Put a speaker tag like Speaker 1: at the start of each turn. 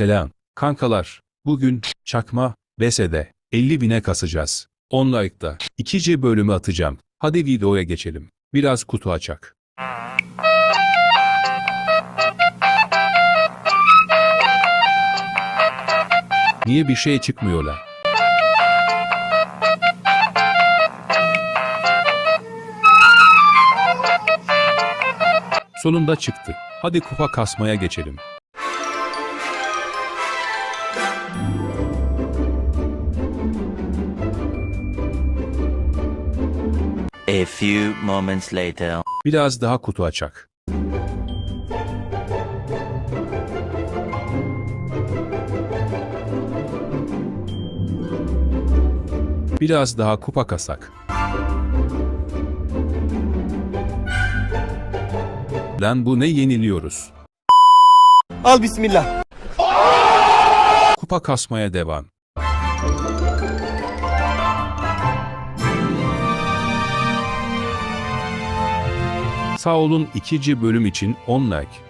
Speaker 1: Selam. Kankalar. Bugün çakma BS'de 50 bine kasacağız. 10 like'da ikinci bölümü atacağım. Hadi videoya geçelim. Biraz kutu açak. Niye bir şey çıkmıyor la? Sonunda çıktı. Hadi kupa kasmaya geçelim.
Speaker 2: A few moments later.
Speaker 1: Biraz daha kutu açak. Biraz daha kupa kasak. Lan bu ne yeniliyoruz?
Speaker 3: Al bismillah.
Speaker 1: Kupa kasmaya devam. Sağ ikinci bölüm için 10 like.